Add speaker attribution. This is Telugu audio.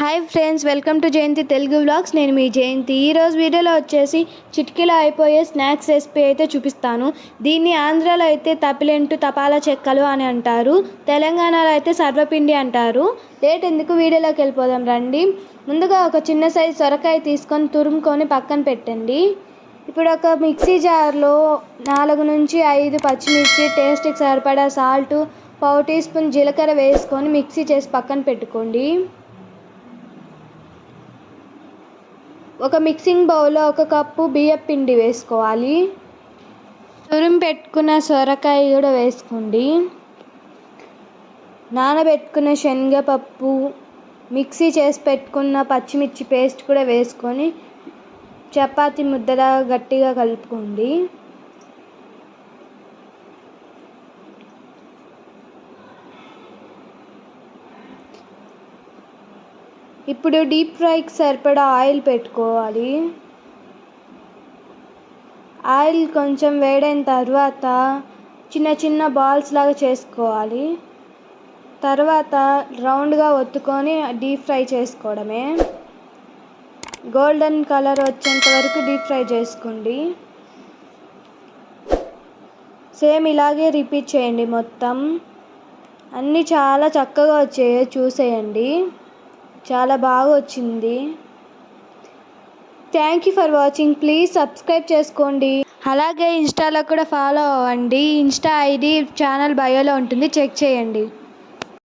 Speaker 1: Hi friends welcome to Jayanthi Telugu vlogs నేను మీ జయంతి ఈరోజు వీడియోలో వచ్చేసి చిటికీలో అయిపోయే స్నాక్స్ రెసిపీ అయితే చూపిస్తాను. దీన్ని ఆంధ్రాలో అయితే తపిలెంటు తపాలా చెక్కలు అని అంటారు. తెలంగాణలో అయితే సర్వపిండి అంటారు. లేట్ ఎందుకు వీడియోలోకి వెళ్ళిపోదాం రండి. ముందుగా ఒక చిన్న సైజు సొరకాయ తీసుకొని తురుముకొని పక్కన పెట్టండి. ఇప్పుడు ఒక మిక్సీ జార్లో నాలుగు నుంచి ఐదు పచ్చిమిర్చి టేస్ట్కి సరిపడా సాల్ట్ పావు టీ స్పూన్ జీలకర్ర వేసుకొని మిక్సీ చేసి పక్కన పెట్టుకోండి. ఒక మిక్సింగ్ బౌల్లో ఒక కప్పు బియ్యం పిండి వేసుకోవాలి. తురిమి పెట్టుకున్న సొరకాయ కూడా వేసుకోండి. నానబెట్టుకున్న శనగపప్పు మిక్సీ చేసి పెట్టుకున్న పచ్చిమిర్చి పేస్ట్ కూడా వేసుకొని చపాతి ముద్దలా గట్టిగా కలుపుకోండి. ఇప్పుడు డీప్ ఫ్రైకి సరిపడా ఆయిల్ పెట్టుకోవాలి. ఆయిల్ కొంచెం వేడైన తర్వాత చిన్న చిన్న బాల్స్ లాగా చేసుకోవాలి. తర్వాత రౌండ్గా ఒత్తుకొని డీప్ ఫ్రై చేసుకోవడమే. గోల్డెన్ కలర్ వచ్చేంత వరకు డీప్ ఫ్రై చేసుకోండి. సేమ్ ఇలాగే రిపీట్ చేయండి మొత్తం. అన్నీ చాలా చక్కగా వచ్చాయో చూసేయండి. చాలా బాగా వచ్చింది. Thank you for watching please subscribe చేసుకోండి. అలాగే ఇన్స్టాలో కూడా ఫాలో అవ్వండి. ఇన్స్టా ఐడి ఛానల్ బయోలో ఉంటుంది. చెక్ చేయండి.